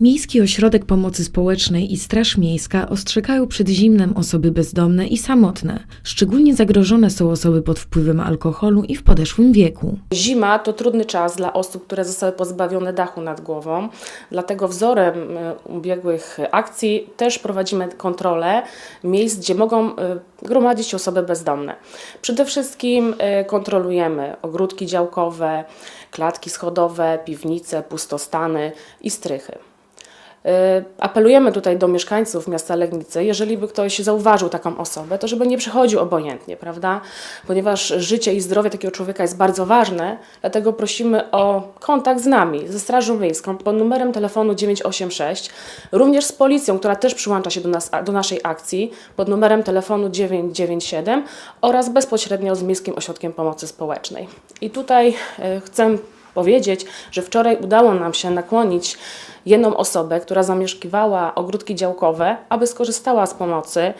Miejski Ośrodek Pomocy Społecznej i Straż Miejska ostrzegają przed zimnem osoby bezdomne i samotne. Szczególnie zagrożone są osoby pod wpływem alkoholu i w podeszłym wieku. Zima to trudny czas dla osób, które zostały pozbawione dachu nad głową. Dlatego wzorem e, ubiegłych akcji też prowadzimy kontrolę miejsc, gdzie mogą e, gromadzić osoby bezdomne. Przede wszystkim e, kontrolujemy ogródki działkowe, klatki schodowe, piwnice, pustostany i strychy. Y, Apelujemy tutaj do mieszkańców miasta Legnicy, jeżeli by ktoś zauważył taką osobę, to żeby nie przychodził obojętnie, prawda? Ponieważ życie i zdrowie takiego człowieka jest bardzo ważne, dlatego prosimy o kontakt z nami, ze Strażą Miejską pod numerem telefonu 986, również z policją, która też przyłącza się do, nas, do naszej akcji pod numerem telefonu 997 oraz bezpośrednio z Miejskim Ośrodkiem Pomocy Społecznej. I tutaj y, chcę powiedzieć, że wczoraj udało nam się nakłonić jedną osobę, która zamieszkiwała ogródki działkowe, aby skorzystała z pomocy.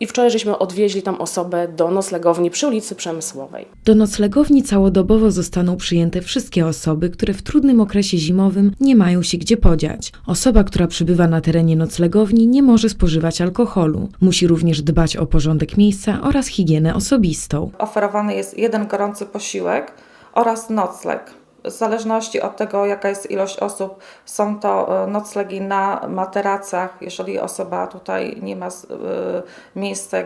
I wczoraj żeśmy odwieźli tą osobę do noclegowni przy ulicy Przemysłowej. Do noclegowni całodobowo zostaną przyjęte wszystkie osoby, które w trudnym okresie zimowym nie mają się gdzie podziać. Osoba, która przybywa na terenie noclegowni, nie może spożywać alkoholu. Musi również dbać o porządek miejsca oraz higienę osobistą. Oferowany jest jeden gorący posiłek oraz nocleg. W zależności od tego, jaka jest ilość osób, są to e, noclegi na materacach. Jeżeli osoba tutaj nie ma e, miejsca,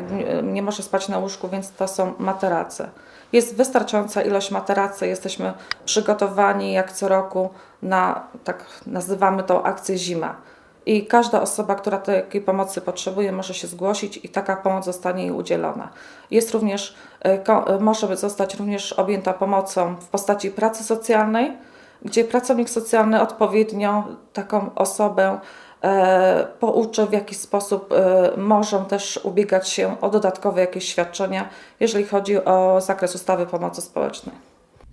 nie może spać na łóżku, więc to są materace. Jest wystarczająca ilość materacy. Jesteśmy przygotowani jak co roku na, tak nazywamy tą akcję zima. I każda osoba, która takiej pomocy potrzebuje, może się zgłosić i taka pomoc zostanie jej udzielona. Jest również, e, e, może zostać również objęta pomocą w postaci pracy socjalnej, gdzie pracownik socjalny odpowiednio taką osobę e, pouczy, w jaki sposób e, może też ubiegać się o dodatkowe jakieś świadczenia, jeżeli chodzi o zakres ustawy pomocy społecznej.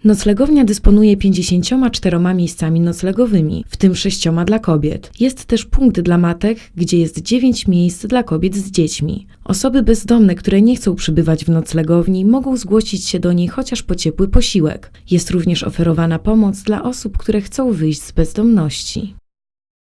Noclegownia dysponuje 54 miejscami noclegowymi, w tym 6 dla kobiet. Jest też punkt dla matek, gdzie jest 9 miejsc dla kobiet z dziećmi. Osoby bezdomne, które nie chcą przybywać w noclegowni, mogą zgłosić się do niej chociaż po ciepły posiłek. Jest również oferowana pomoc dla osób, które chcą wyjść z bezdomności.